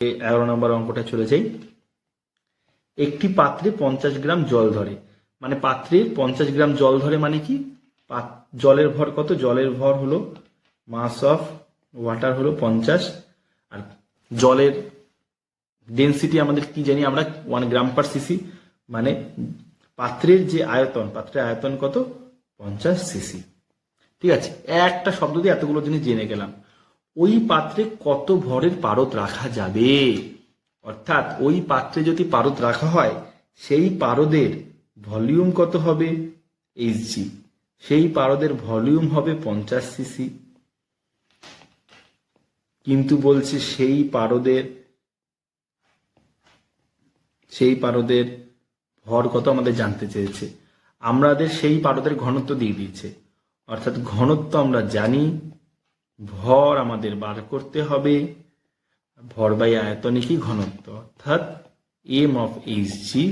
এগারো নম্বর অঙ্কটা চলে যাই। একটি পাত্রে পঞ্চাশ গ্রাম জল ধরে। মানে পাত্রে পঞ্চাশ গ্রাম জল ধরে মানে কি? জলের ভর কত? জলের ভর হলো মাস অফ ওয়াটার হলো পঞ্চাশ। আর জলের ডেন্সিটি আমাদের কি জানি আমরা? One gram per CC. মানে পাত্রের যে আয়তন, পাত্রের আয়তন কত? পঞ্চাশ সিসি। ঠিক আছে? একটা শব্দ দিয়ে এতগুলো জিনিস জেনে গেলাম। ওই পাত্রে কত ভরের পারদ রাখা যাবে? অর্থাৎ ওই পাত্রে যদি পারদ রাখা হয়, সেই পারদের ভলিউম কত হবে? এইচজি সেই পারদের ভলিউম হবে পঞ্চাশ সিসি। কিন্তু বলছে সেই পারদের সেই পারদের ভর কত আমাদের জানতে চেয়েছে? আমাদের সেই পারদের ঘনত্ব দিয়ে দিয়েছে। অর্থাৎ ঘনত্ব আমরা জানি ভর আমাদের বার করতে হবে। ভর বাই আয়তনে কি ঘনত্ব, অর্থাৎ M of H G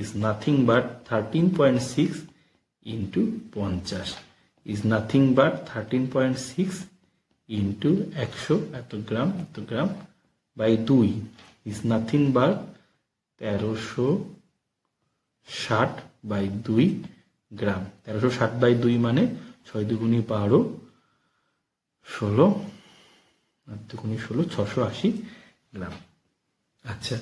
is nothing but thirteen point six into পঞ্চাশ। Is nothing but thirteen point six into একশো এত গ্রাম এত গ্রাম বাই দুই। ইজ নাথিং বাট তেরোশো ষাট বাই দুই গ্রাম। তেরোশো ষাট বাই দুই মানে ছয় দুগুণি বারো ষোলো আর দুগুণি ষোলো ছশো আশি গ্রাম। আচ্ছা।